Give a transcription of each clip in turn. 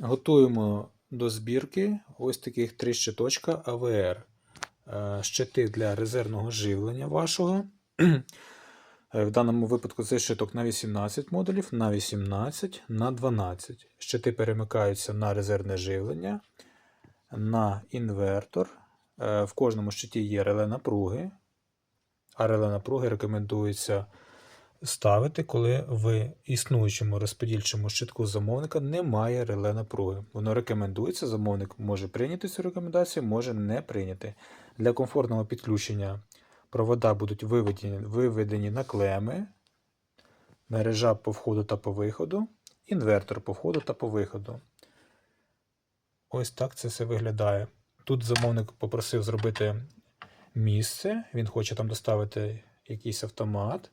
Готуємо до збірки ось таких три щиточка АВР. Е, Щити для резервного живлення вашого. Е, В даному випадку цей щиток на 18 модулів, на 18, на 12. Щити перемикаються на резервне живлення, на інвертор. Е, В кожному щиті є реле напруги. А реле напруги рекомендується ставити, коли в існуючому розподільчому щитку замовника немає реле напруги. Воно рекомендується, замовник може прийняти цю рекомендацію, може не прийняти. Для комфортного підключення провода будуть виведені, виведені на клеми, мережа по входу та по виходу, інвертор по входу та по виходу. Ось так це все виглядає. Тут замовник попросив зробити місце, він хоче там доставити якийсь автомат.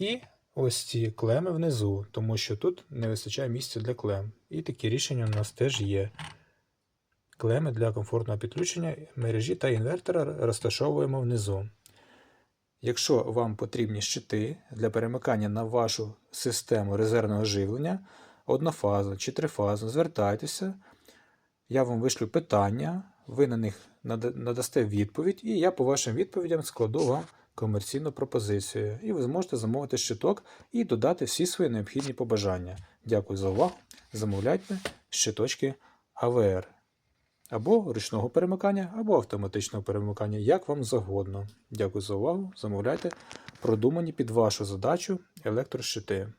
І ось ці клеми внизу, тому що тут не вистачає місця для клем. І такі рішення у нас теж є. Клеми для комфортного підключення мережі та інвертора розташовуємо внизу. Якщо вам потрібні щити для перемикання на вашу систему резервного живлення, однофазно чи трифазно, звертайтеся. Я вам вишлю питання, ви на них надасте відповідь, і я по вашим відповідям складу вам комерційну пропозицію. І ви зможете замовити щиток і додати всі свої необхідні побажання. Дякую за увагу. Замовляйте щиточки АВР. Або ручного перемикання, або автоматичного перемикання, як вам завгодно. Дякую за увагу. Замовляйте продумані під вашу задачу електрощити.